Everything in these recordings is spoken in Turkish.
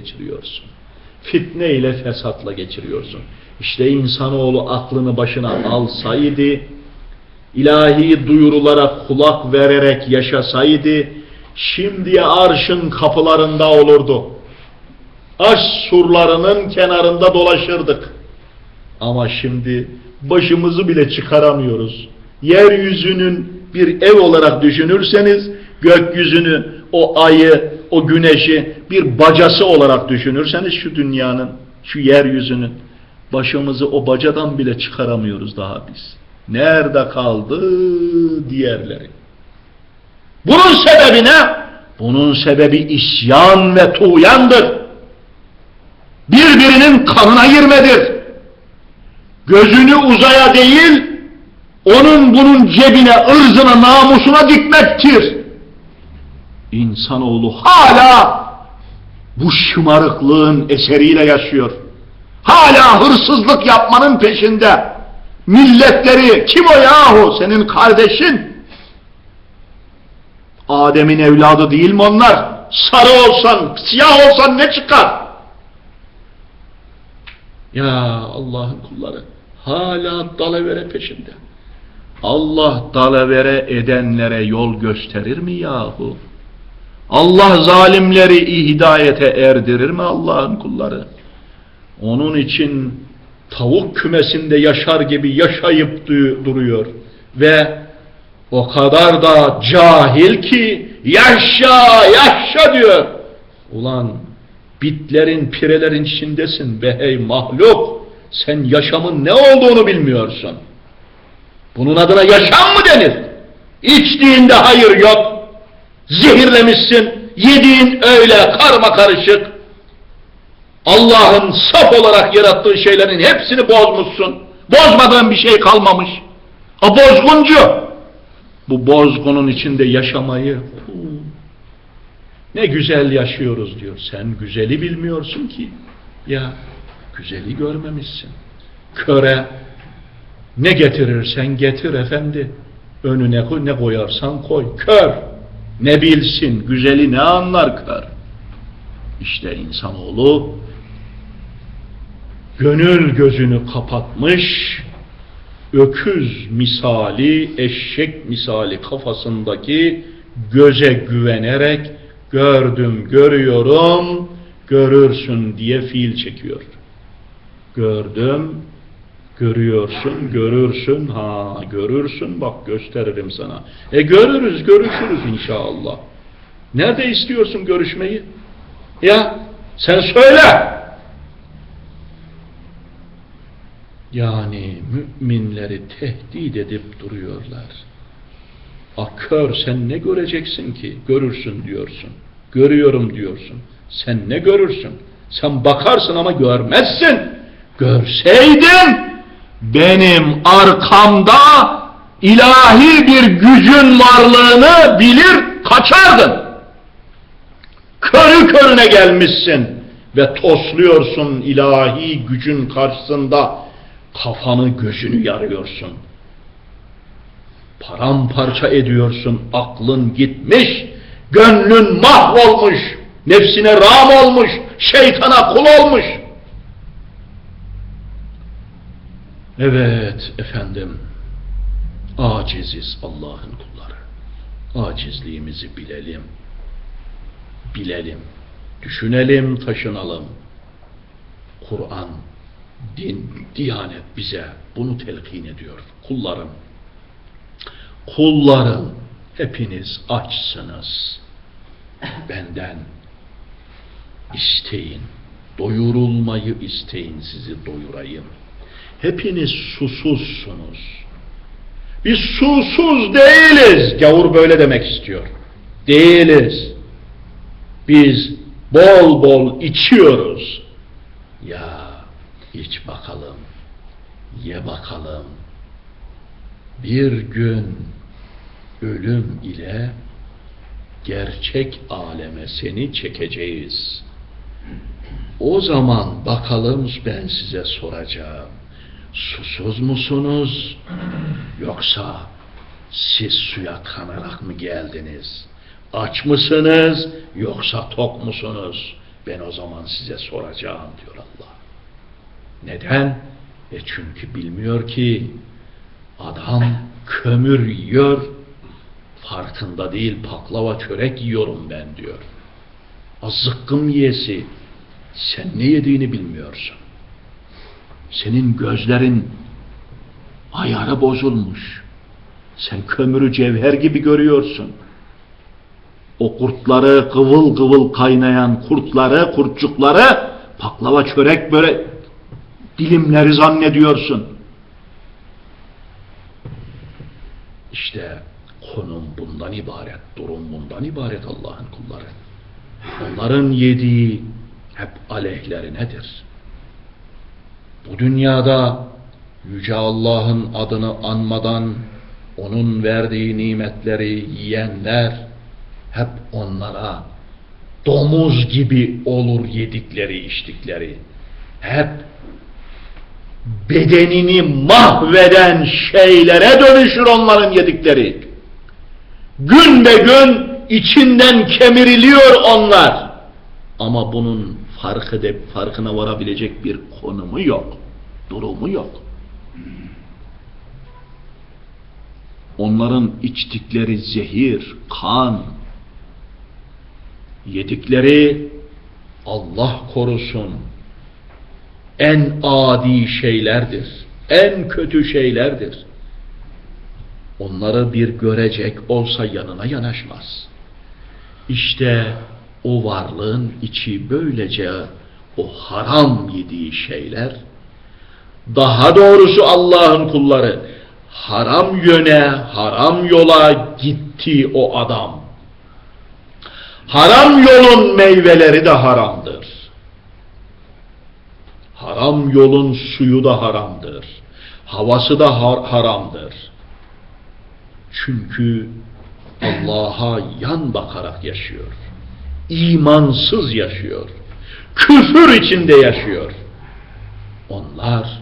geçiriyorsun. Fitne ile fesatla geçiriyorsun. İşte insanoğlu aklını başına alsaydı, ilahi duyurulara kulak vererek yaşasaydı, şimdiye arşın kapılarında olurdu. Aş surlarının kenarında dolaşırdık. Ama şimdi başımızı bile çıkaramıyoruz. Yeryüzünün bir ev olarak düşünürseniz, gökyüzünü, o ayı, o güneşi bir bacası olarak düşünürseniz şu dünyanın, şu yeryüzünün, başımızı o bacadan bile çıkaramıyoruz daha biz. Nerede kaldı diğerleri? Bunun sebebi ne? Bunun sebebi isyan ve tuğyandır. Birbirinin kanına girmedir. Gözünü uzaya değil, onun bunun cebine, ırzına, namusuna dikmektir. İnsanoğlu hala bu şımarıklığın eseriyle yaşıyor. Hala hırsızlık yapmanın peşinde. Milletleri kim o yahu senin kardeşin? Adem'in evladı değil mi onlar? Sarı olsan, siyah olsan ne çıkar? Ya Allah'ın kulları hala dalavere peşinde. Allah dalavere edenlere yol gösterir mi yahu? Allah zalimleri hidayete erdirir mi Allah'ın kulları? Onun için tavuk kümesinde yaşar gibi yaşayıp du- duruyor ve o kadar da cahil ki yaşa yaşa diyor. Ulan bitlerin pirelerin içindesin be hey mahluk sen yaşamın ne olduğunu bilmiyorsun. Bunun adına yaşam mı denir? İçtiğinde hayır yok. Zehirlemişsin. Yediğin öyle karma karışık. Allah'ın saf olarak yarattığı şeylerin hepsini bozmuşsun. Bozmadığın bir şey kalmamış. O bozguncu. Bu bozgunun içinde yaşamayı ne güzel yaşıyoruz diyor. Sen güzeli bilmiyorsun ki. Ya güzeli görmemişsin. Köre ne getirirsen getir efendi. Önüne ne koyarsan koy. Kör. Ne bilsin, güzeli ne anlar kör. İşte insanoğlu gönül gözünü kapatmış, öküz misali, eşek misali kafasındaki göze güvenerek gördüm, görüyorum, görürsün diye fiil çekiyor. Gördüm, görüyorsun, görürsün, ha görürsün, bak gösteririm sana. E görürüz, görüşürüz inşallah. Nerede istiyorsun görüşmeyi? Ya sen söyle. Yani müminleri tehdit edip duruyorlar. Akör sen ne göreceksin ki? Görürsün diyorsun. Görüyorum diyorsun. Sen ne görürsün? Sen bakarsın ama görmezsin. Görseydin benim arkamda ilahi bir gücün varlığını bilir kaçardın. Körü körüne gelmişsin ve tosluyorsun ilahi gücün karşısında kafanı gözünü yarıyorsun. Paramparça ediyorsun, aklın gitmiş, gönlün mahvolmuş, nefsine ram olmuş, şeytana kul olmuş. Evet efendim, aciziz Allah'ın kulları. Acizliğimizi bilelim, bilelim, düşünelim, taşınalım. Kur'an, din, diyanet bize bunu telkin ediyor. Kullarım, kullarım hepiniz açsınız. Benden isteyin, doyurulmayı isteyin sizi doyurayım. Hepiniz susuzsunuz. Biz susuz değiliz. Gavur böyle demek istiyor. Değiliz. Biz bol bol içiyoruz. Ya iç bakalım. Ye bakalım. Bir gün ölüm ile gerçek aleme seni çekeceğiz. O zaman bakalım ben size soracağım. Susuz musunuz? Yoksa siz suya kanarak mı geldiniz? Aç mısınız? Yoksa tok musunuz? Ben o zaman size soracağım diyor Allah. Neden? E çünkü bilmiyor ki adam kömür yiyor, farkında değil paklava çörek yiyorum ben diyor. Az zıkkım yiyesi, sen ne yediğini bilmiyorsun. Senin gözlerin ayarı bozulmuş. Sen kömürü cevher gibi görüyorsun. O kurtları, kıvıl kıvıl kaynayan kurtları, kurtçukları baklava çörek böyle dilimleri zannediyorsun. İşte konum bundan ibaret, durum bundan ibaret Allah'ın kulları. Onların yediği hep aleyhlerinedir. Bu dünyada Yüce Allah'ın adını anmadan onun verdiği nimetleri yiyenler hep onlara domuz gibi olur yedikleri içtikleri. Hep bedenini mahveden şeylere dönüşür onların yedikleri. Gün be gün içinden kemiriliyor onlar. Ama bunun farkı de, farkına varabilecek bir konumu yok. Durumu yok. Onların içtikleri zehir, kan, yedikleri Allah korusun en adi şeylerdir. En kötü şeylerdir. Onları bir görecek olsa yanına yanaşmaz. İşte o varlığın içi böylece o haram yediği şeyler, daha doğrusu Allah'ın kulları, haram yöne, haram yola gitti o adam. Haram yolun meyveleri de haramdır. Haram yolun suyu da haramdır. Havası da har haramdır. Çünkü Allah'a yan bakarak yaşıyor. İmansız yaşıyor. Küfür içinde yaşıyor. Onlar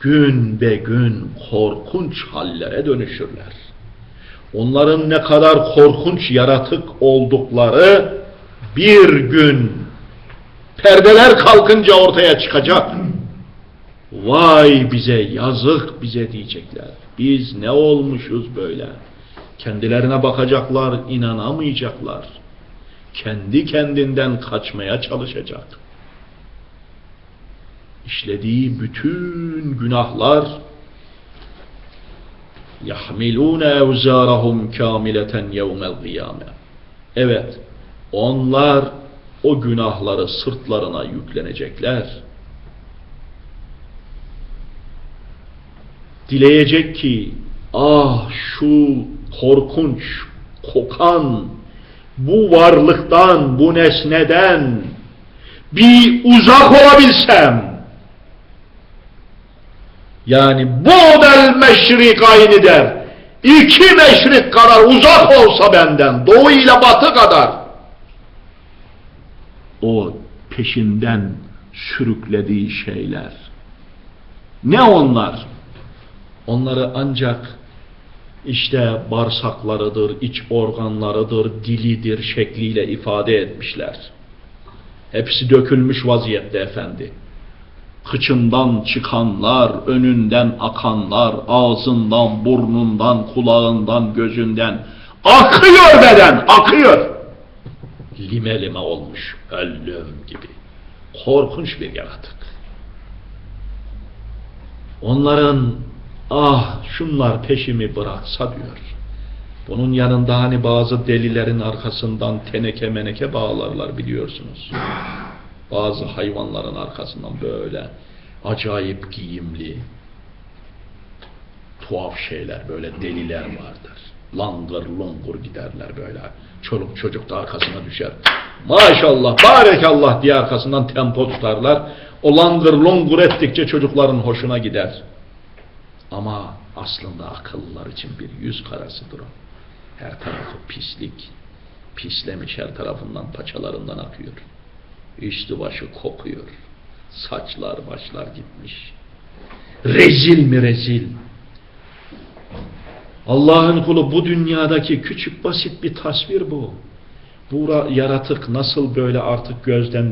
gün be gün korkunç hallere dönüşürler. Onların ne kadar korkunç yaratık oldukları bir gün perdeler kalkınca ortaya çıkacak. Vay bize yazık bize diyecekler. Biz ne olmuşuz böyle? Kendilerine bakacaklar, inanamayacaklar. Kendi kendinden kaçmaya çalışacak. İşlediği bütün günahlar yahmilune evzarahum kamileten yevmel kıyame. Evet, onlar o günahları sırtlarına yüklenecekler. Dileyecek ki, ah şu korkunç, kokan, bu varlıktan, bu nesneden bir uzak olabilsem, yani bu del meşrik aynı der. İki meşrik kadar uzak olsa benden, doğu ile batı kadar. O peşinden sürüklediği şeyler. Ne onlar? Onları ancak işte bağırsaklarıdır, iç organlarıdır, dilidir şekliyle ifade etmişler. Hepsi dökülmüş vaziyette efendi kıçından çıkanlar, önünden akanlar, ağzından, burnundan, kulağından, gözünden akıyor beden, akıyor. Lime lime olmuş, ölüm gibi. Korkunç bir yaratık. Onların ah şunlar peşimi bıraksa diyor. Bunun yanında hani bazı delilerin arkasından teneke meneke bağlarlar biliyorsunuz bazı hayvanların arkasından böyle acayip giyimli tuhaf şeyler böyle deliler vardır. Langır lungur giderler böyle. Çoluk çocuk da arkasına düşer. Maşallah, barekallah diye arkasından tempo tutarlar. O langır lungur ettikçe çocukların hoşuna gider. Ama aslında akıllılar için bir yüz karasıdır o. Her tarafı pislik. Pislemiş her tarafından paçalarından akıyor. Üstü başı kokuyor. Saçlar başlar gitmiş. Rezil mi rezil? Allah'ın kulu bu dünyadaki küçük basit bir tasvir bu. Bu ra- yaratık nasıl böyle artık gözden